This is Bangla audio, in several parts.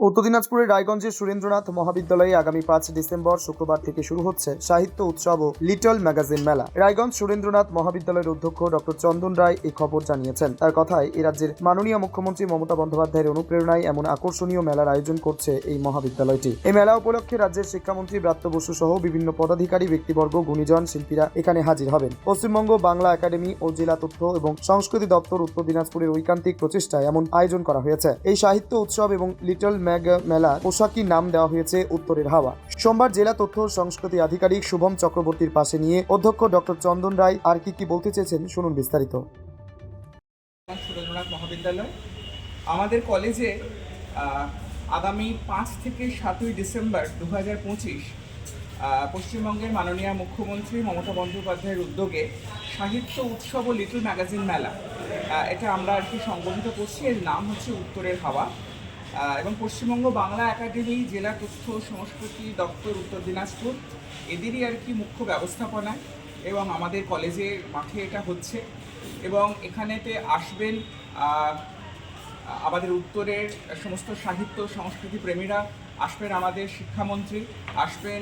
উত্তর দিনাজপুরের রায়গঞ্জের সুরেন্দ্রনাথ মহাবিদ্যালয়ে আগামী পাঁচ ডিসেম্বর শুক্রবার থেকে শুরু হচ্ছে সাহিত্য উৎসব ও লিটল ম্যাগাজিন মেলা। রায়গঞ্জ সুরেন্দ্রনাথ মহাবিদ্যালয়ের অধ্যক্ষ ডক্টর চন্দন রায় এই খবর জানিয়েছেন। তার কথায়, এ রাজ্যের মাননীয় মুখ্যমন্ত্রী মমতা বন্দ্যোপাধ্যায়ের অনুপ্রেরণায় এমন আকর্ষণীয় মেলার আয়োজন করছে এই মহাবিদ্যালয়টি। এই মেলা উপলক্ষে রাজ্যের শিক্ষামন্ত্রী ব্রাত্য বসু সহ বিভিন্ন পদাধিকারী, ব্যক্তিবর্গ, গুণীজন, শিল্পীরা এখানে হাজির হবেন। পশ্চিমবঙ্গ বাংলা একাডেমি ও জেলা তথ্য এবং সংস্কৃতি দপ্তর উত্তর দিনাজপুরের ঐকান্তিক প্রচেষ্টায় এমন আয়োজন করা হয়েছে। এই সাহিত্য উৎসব এবং লিটল মেলা পোশাকি নাম দেওয়া হয়েছে উত্তরের হাওয়া। সোমবার জেলা তথ্য সংস্কৃতি আধিকারিক শুভম চক্রবর্তীর পাশে নিয়ে অধ্যক্ষ ডক্টর চন্দন রায় আর কি কি বলতে চেয়েছেন শুনুন বিস্তারিত। মহাবিদ্যালয়। আমাদের কলেজে আগামী পাঁচ থেকে সাতই ডিসেম্বর দু হাজার পঁচিশ পশ্চিমবঙ্গের মাননীয় মুখ্যমন্ত্রী মমতা বন্দ্যোপাধ্যায়ের উদ্যোগে সাহিত্য উৎসব ও লিটল ম্যাগাজিন মেলা। এটা আমরা আর কি সংগঠিত করছি। এর নাম হচ্ছে উত্তরের হাওয়া। এবং পশ্চিমবঙ্গ বাংলা একাডেমি জেলা তথ্য সংস্কৃতি দপ্তর উত্তর দিনাজপুর, এদেরই আর কি মুখ্য ব্যবস্থাপনায় এবং আমাদের কলেজের মাঠে এটা হচ্ছে এবং এখানেতে আসবেন আমাদের উত্তরের সমস্ত সাহিত্য, সংস্কৃতি প্রেমীরা আসবেন আমাদের শিক্ষামন্ত্রী, আসবেন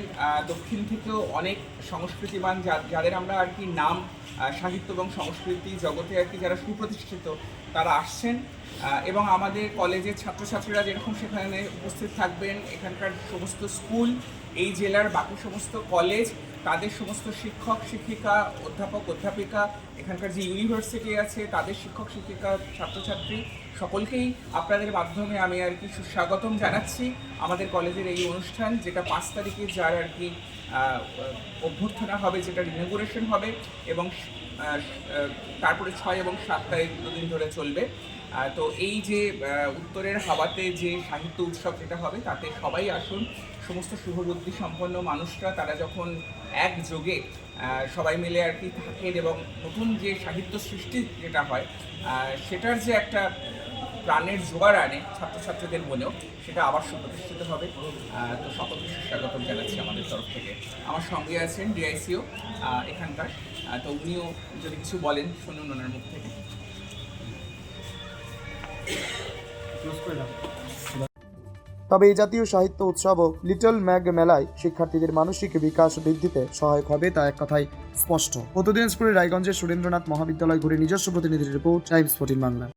দক্ষিণ থেকেও অনেক সংস্কৃতিবান যাদের আমরা আর কি নাম সাহিত্য এবং সংস্কৃতি জগতে আর কি যারা সুপ্রতিষ্ঠিত, তারা আসছেন। এবং আমাদের কলেজের ছাত্রছাত্রীরা যেরকম সেখানে উপস্থিত থাকবেন, এখানকার সমস্ত স্কুল এই জেলার বাকি সমস্ত কলেজ তাদের সমস্ত শিক্ষক, শিক্ষিকা, অধ্যাপক, অধ্যাপিকা, এখানকার যে ইউনিভার্সিটি আছে, তাদের শিক্ষক, শিক্ষিকা, ছাত্রছাত্রী, সকলকেই আপনাদের মাধ্যমে আমি আর কি সুস্বাগতম জানাচ্ছি আমাদের কলেজের এই অনুষ্ঠান, যেটা পাঁচ তারিখে যার আর কি অভ্যর্থনা হবে, যেটা ইনগুরেশন হবে এবং তারপরে ছয় এবং সাত তারিখ দুদিন ধরে চলবে। তো এই যে উত্তরের হাওয়াতে যে সাহিত্য উৎসব যেটা হবে, তাতে সবাই আসুন। সমস্ত শুভবুদ্ধি সম্পন্ন মানুষরা, তারা যখন একযোগে সবাই মিলে আর কি থাকেন এবং নতুন যে সাহিত্য সৃষ্টি যেটা হয় সেটার যে একটা প্রাণের জোগাড় আনে ছাত্রছাত্রীদের মনেও, সেটা আবার সুপ্রতিষ্ঠিত হবে। তো সকলকে সুস্বাগতম জানাচ্ছি আমাদের তরফ থেকে। আমার সঙ্গে আছেন ডিআইসিও এখানকার। তো উনিও যদি কিছু বলেন, শুনুন ওনার মুখ থেকে। তবে এই জাতীয় সাহিত্য উৎসব লিটল ম্যাগ মেলায় শিক্ষার্থীদের মানসিক বিকাশ বৃদ্ধিতে সহায়ক হবে তা এক কথাই স্পষ্ট। উত্তর দিনাজপুরের রায়গঞ্জের সুরেন্দ্রনাথ মহাবিদ্যালয় ঘুরে নিজস্ব প্রতিনিধির রিপোর্ট, টাইমস ফোর্টিন বাংলা।